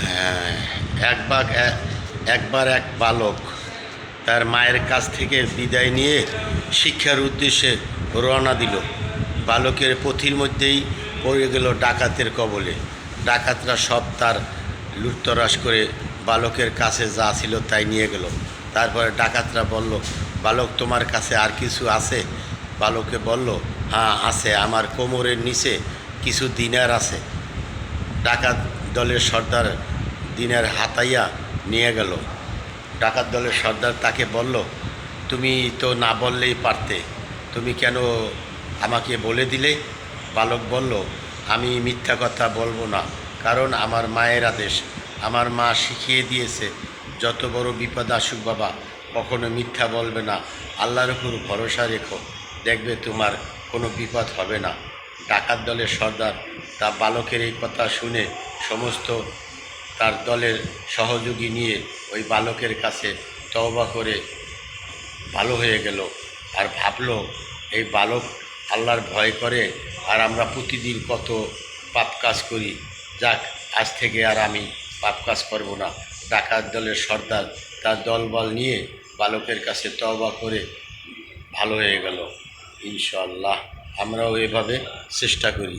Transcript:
হ্যাঁ, একবার একবার এক বালক তার মায়ের কাছ থেকে বিদায় নিয়ে শিক্ষার উদ্দেশ্যে রওনা দিল। বালকের পথির মধ্যেই পড়ে গেল ডাকাতের কবলে। ডাকাতরা সব তার লুটতরাস করে বালকের কাছে যা ছিল তাই নিয়ে গেল। তারপরে ডাকাতরা বলল বালক তোমার কাছে আর কিছু আছে? বালকে বলল হ্যাঁ আছে। আমার কোমরের নিচে কিছু দিনার আছে। ডাকাত দলের সর্দার দিনের হাতাইয়া নিয়ে গেল। ডাকাত দলের সর্দার তাকে বলল, তুমি তো না বললেই পারতে। তুমি কেন আমাকে বলে দিলে? বালক বলল, আমি মিথ্যা কথা বলব না, কারণ আমার মায়ের আদেশ। আমার মা শিখিয়ে দিয়েছে, যত বড় বিপদ আসুক বাবা, কখনো মিথ্যা বলবে না। আল্লাহর উপর ভরসা রেখো। দেখবে তোমার কোনো বিপদ হবে না। ডাকাত দলের সর্দার তা বালকের এই কথা শুনে সমস্ত তার দলের সহযোগী নিয়ে ওই বালকের কাছে তওবা করে ভালো হয়ে গেল আর ভাবলো, এই বালক আল্লাহর ভয় করে আর আমরা প্রতিদিন কত পাপ কাজ করি। যাক, আজ থেকে আর আমি পাপ কাজ করব না। ডাকাত দলের সর্দার তার দলবল নিয়ে বালকের কাছে তওবা করে ভালো হয়ে গেল। ইনশাল্লাহ আমরাও এভাবে চেষ্টা করি।